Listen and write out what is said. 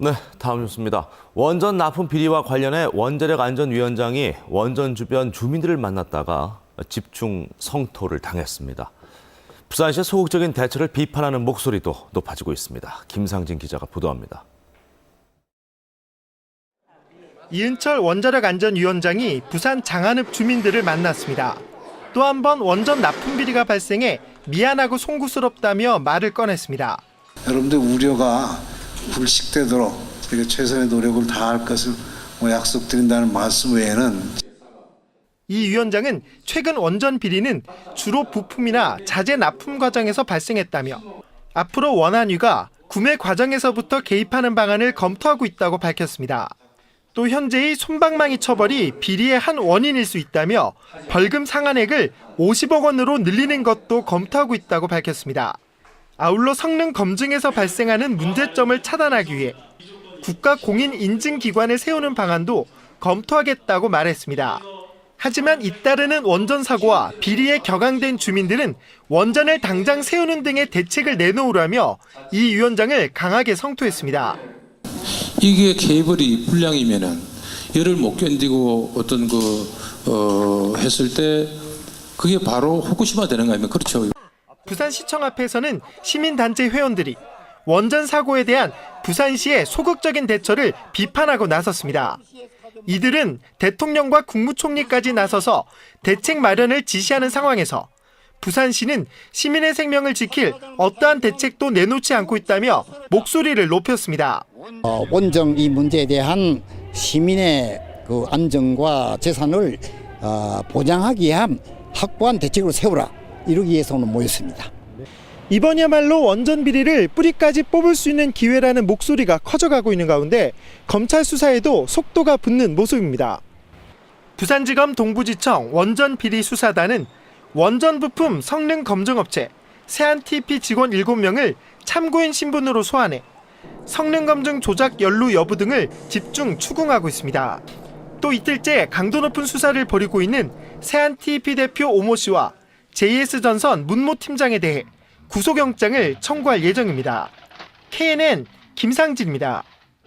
네, 다음 뉴스입니다. 원전 납품 비리와 관련해 원자력 안전위원장이 원전 주변 주민들을 만났다가 집중 성토를 당했습니다. 부산시의 소극적인 대처를 비판하는 목소리도 높아지고 있습니다. 김상진 기자가 보도합니다. 이은철 원자력 안전위원장이 부산 장안읍 주민들을 만났습니다. 또 한 번 원전 납품 비리가 발생해 미안하고 송구스럽다며 말을 꺼냈습니다. 여러분들 우려가 불식되도록 최선의 노력을 다할 것을 뭐 약속드린다는 말씀 외에는 이 위원장은 최근 원전 비리는 주로 부품이나 자재 납품 과정에서 발생했다며 앞으로 원안위가 구매 과정에서부터 개입하는 방안을 검토하고 있다고 밝혔습니다. 또 현재의 솜방망이 처벌이 비리의 한 원인일 수 있다며 벌금 상한액을 50억 원으로 늘리는 것도 검토하고 있다고 밝혔습니다. 아울러 성능 검증에서 발생하는 문제점을 차단하기 위해 국가 공인 인증 기관을 세우는 방안도 검토하겠다고 말했습니다. 하지만 잇따르는 원전 사고와 비리에 격앙된 주민들은 원전을 당장 세우는 등의 대책을 내놓으라며 이 위원장을 강하게 성토했습니다. 이게 케이블이 불량이면은 열을 못 견디고 어떤 그, 어, 했을 때 그게 바로 후쿠시마 되는 거 아닙니까? 그렇죠. 부산시청 앞에서는 시민단체 회원들이 원전 사고에 대한 부산시의 소극적인 대처를 비판하고 나섰습니다. 이들은 대통령과 국무총리까지 나서서 대책 마련을 지시하는 상황에서 부산시는 시민의 생명을 지킬 어떠한 대책도 내놓지 않고 있다며 목소리를 높였습니다. 어, 원정 이 문제에 대한 시민의 그 안정과 재산을 어, 보장하기 위한 확고한 대책으로 세우라 이러기 위해서 오늘 모였습니다. 이번이야말로 원전 비리를 뿌리까지 뽑을 수 있는 기회라는 목소리가 커져가고 있는 가운데 검찰 수사에도 속도가 붙는 모습입니다. 부산지검 동부지청 원전 비리 수사단은 원전 부품 성능 검증 업체 세안TP 직원 7명을 참고인 신분으로 소환해 성능 검증 조작 연루 여부 등을 집중 추궁하고 있습니다. 또 이틀째 강도 높은 수사를 벌이고 있는 세안TP 대표 오모 씨와 JS전선 문모 팀장에 대해 구속영장을 청구할 예정입니다. KNN 김상진입니다.